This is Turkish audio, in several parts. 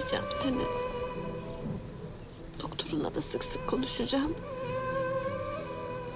arayacağım seni. Doktorunla da sık sık konuşacağım.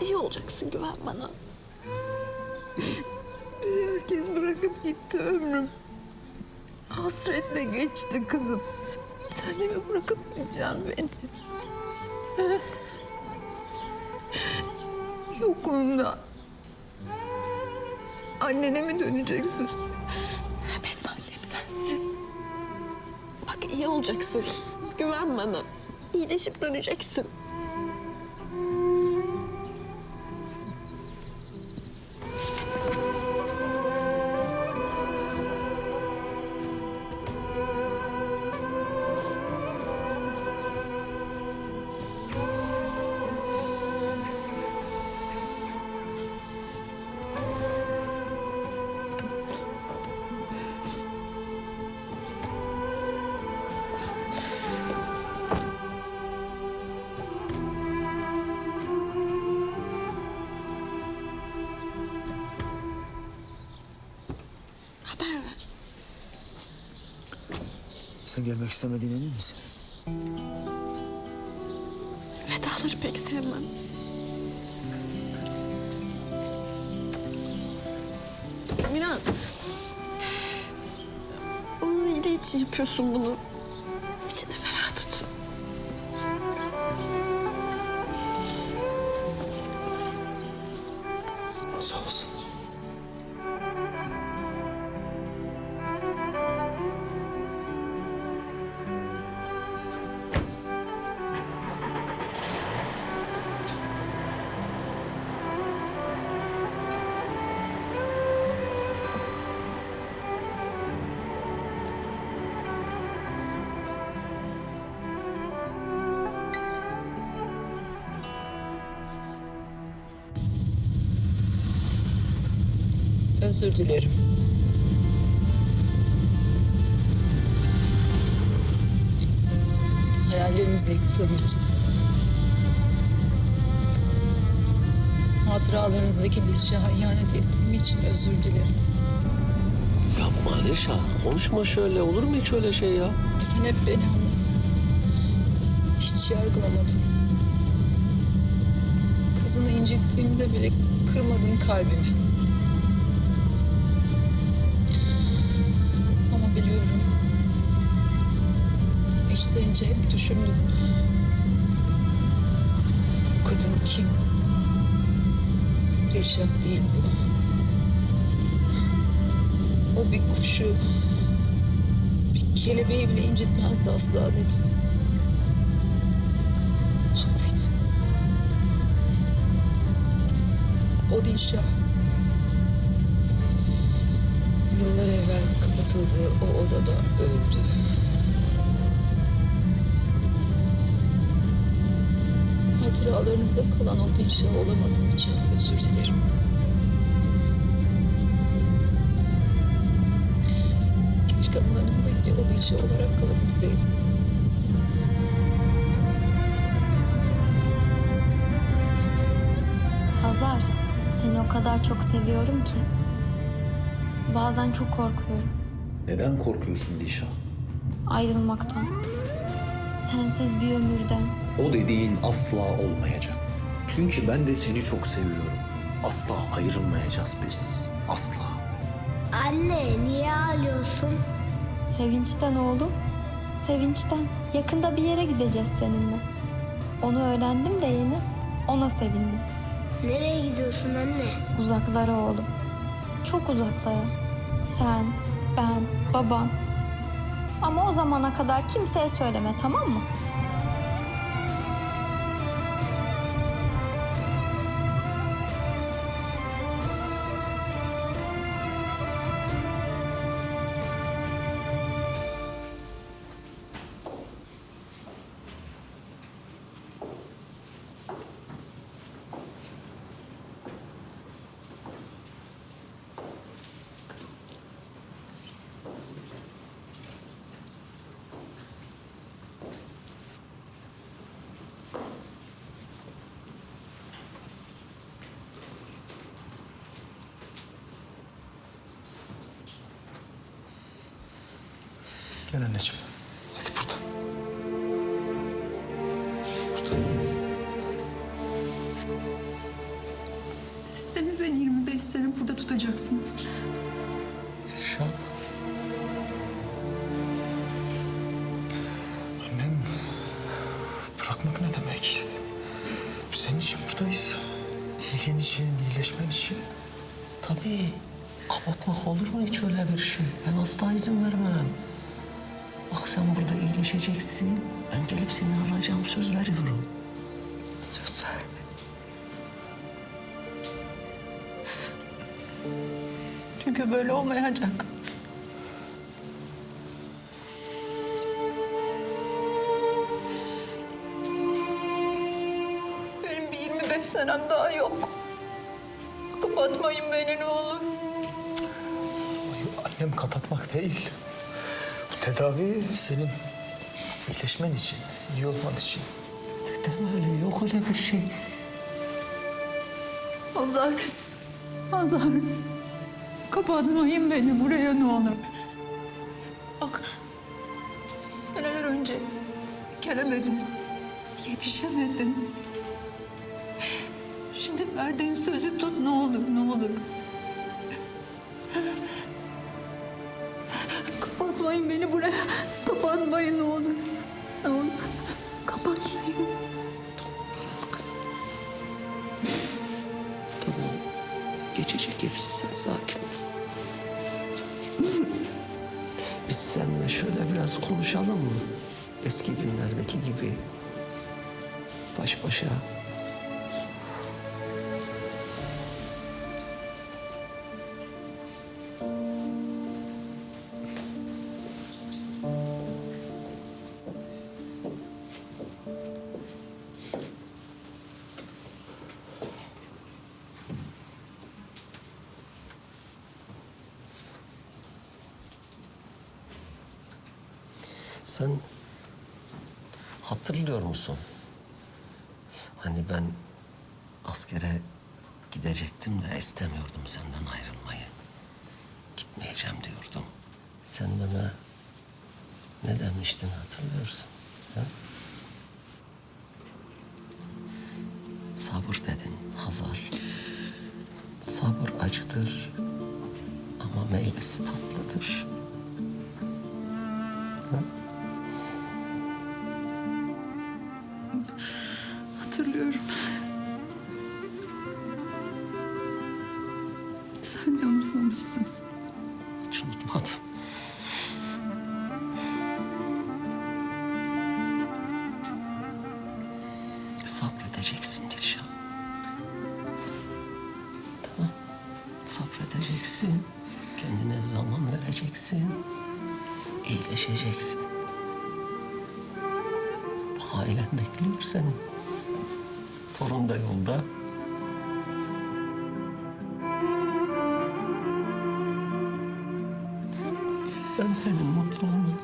İyi olacaksın güven bana. Beni herkes bırakıp gitti ömrüm. Hasretle geçti kızım. Sen de mi bırakıp gideceksin beni? Yokluğunda annene mi döneceksin? Olacaksın. Güven bana. İyileşip döneceksin. Sen gelmek istemediğine emin misin? Vedaları pek sevmem. Miran. Onun iyiliği için yapıyorsun bunu. İçini ferah tut. Sağ olasın. Özür dilerim. Hayallerinizi yıktığım için. Hatıralarınızdaki Dilşah'a ihanet ettiğim için özür dilerim. Yapma Alişa. Konuşma şöyle. Olur mu hiç öyle şey ya? Sen hep beni anladın. Hiç yargılamadın. Kızını incittiğimde bile kırmadın kalbimi. İçterince hep düşündüm. Bu kadın kim? Dilşah değil bu. O bir kuşu, bir kelebeği bile incitmezdi asla dedin. Haklıydın. O Dilşah. Yıllar evvel kapatıldığı o odada öldü. Hatıralarınızda kalan o Dilşah olamadığım için özür dilerim. Keşke anılarınızdaki o Dilşah olarak kalabilseydim. Hazar, seni o kadar çok seviyorum ki. Bazen çok korkuyorum Neden korkuyorsun Dişa? ayrılmaktan. Sensiz bir ömürden. O dediğin asla olmayacak. Çünkü ben de seni çok seviyorum. Asla ayrılmayacağız biz. Asla. Anne niye ağlıyorsun? Sevinçten oğlum. Sevinçten. Yakında bir yere gideceğiz seninle. Onu öğrendim de yeni. Ona sevindim. Nereye gidiyorsun anne? Uzaklara oğlum. Çok uzaklara. Sen, ben, baban. Ama o zamana kadar kimseye söyleme tamam mı? Gel anneciğim. Hadi buradan. Buradan. Siz de mi beni 25 sene burada tutacaksınız? Şu an... Annem... Bırakmak ne demek? Biz senin için buradayız. İyiliğin için, iyileşmen için. Tabii. Kapatmak olur mu hiç öyle bir şey? Ben asla izin vermem. Bak sen burada iyileşeceksin. Ben gelip seni alacağım söz veriyorum. Söz verme. Çünkü böyle olmayacak. Benim bir 25 senem daha yok. Kapatmayın beni ne olur. Ay, Annem kapatmak değil. Tedavi senin iyileşmen için, iyi olman için. Deme öyle yok öyle bir şey. Azar. Azar. Kapatmayın beni buraya ne olur. Bak. Seneler önce gelemedin. Yetişemedin. Şimdi verdiğin sözü tut ne olur ne olur. Kapatmayın beni buraya. Kapatmayın ne olur. Ne olur. Kapatmayın. Sakın. Tamam. Geçecek hepsi sen sakin ol. Biz seninle şöyle biraz konuşalım mı? Eski günlerdeki gibi. Baş başa. Sen hatırlıyor musun? Hani ben askere gidecektim de istemiyordum senden ayrılmayı. Gitmeyeceğim diyordum. Sen bana ne demiştin hatırlıyorsun? Ha? Sabır dedin Hazar. Sabır acıdır ama meyvesi tatlıdır. Hatırlıyorum. Sabredeceksin Dilşah. Tamam. Sabredeceksin. Kendine zaman vereceksin. İyileşeceksin. Bak ailen bekliyor seni. Torun da yolda. Ben senin mutlu olmanı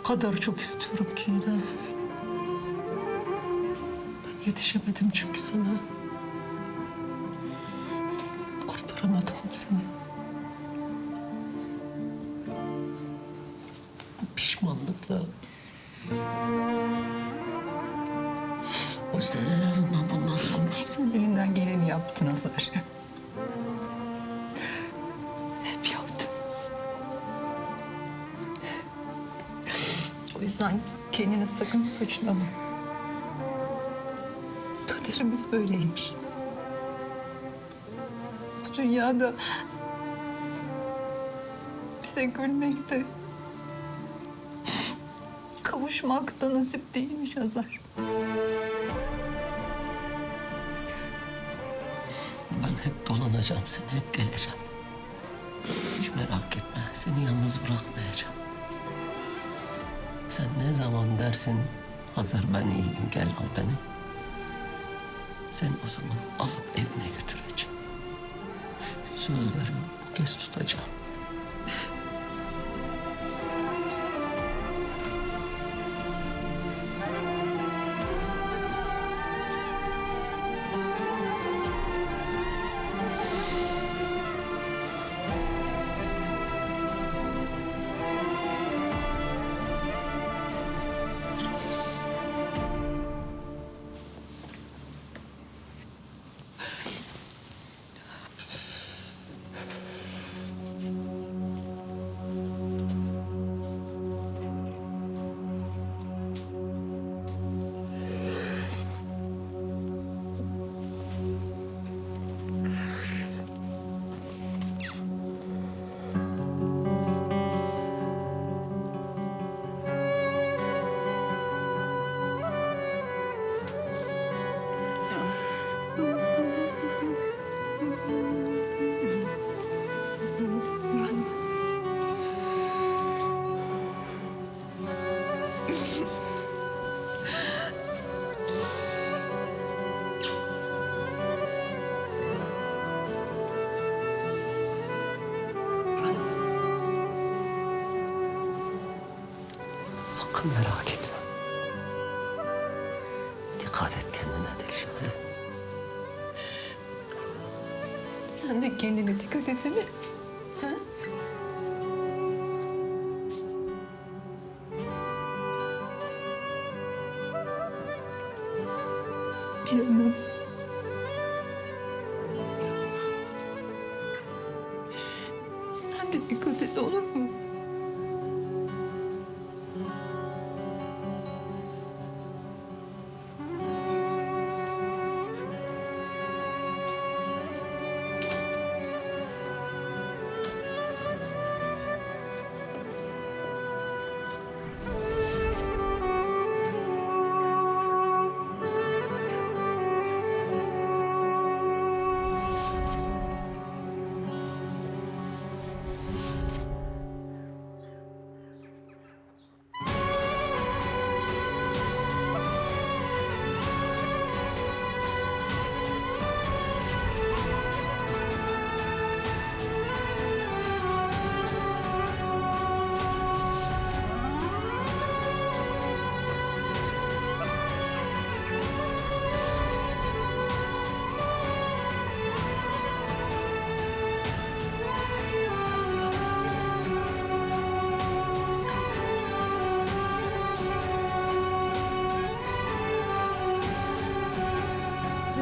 o kadar çok istiyorum ki inan. Yetişemedim çünkü sana. Kurtaramadım seni. Bu pişmanlıkla... O yüzden en azından bundan sonra... Sen elinden geleni yaptın Azar. Hep yaptın. O yüzden kendini sakın suçlama. Kaderimiz böyleymiş. Bu dünyada bize gülmekte, kavuşmak da nasip değilmiş Azar. Ben hep dolanacağım seni, hep geleceğim. Hiç merak etme, seni yalnız bırakmayacağım. Sen ne zaman dersin, Hazar ben iyiyim, gel al beni. Sen o zaman alıp evine götüreceğim. Söz veriyorum, bu kez tutacağım. Sakın merak etme. Dikkat et kendine Dilşah. Sen de kendine dikkat et değil mi? Ha? Bir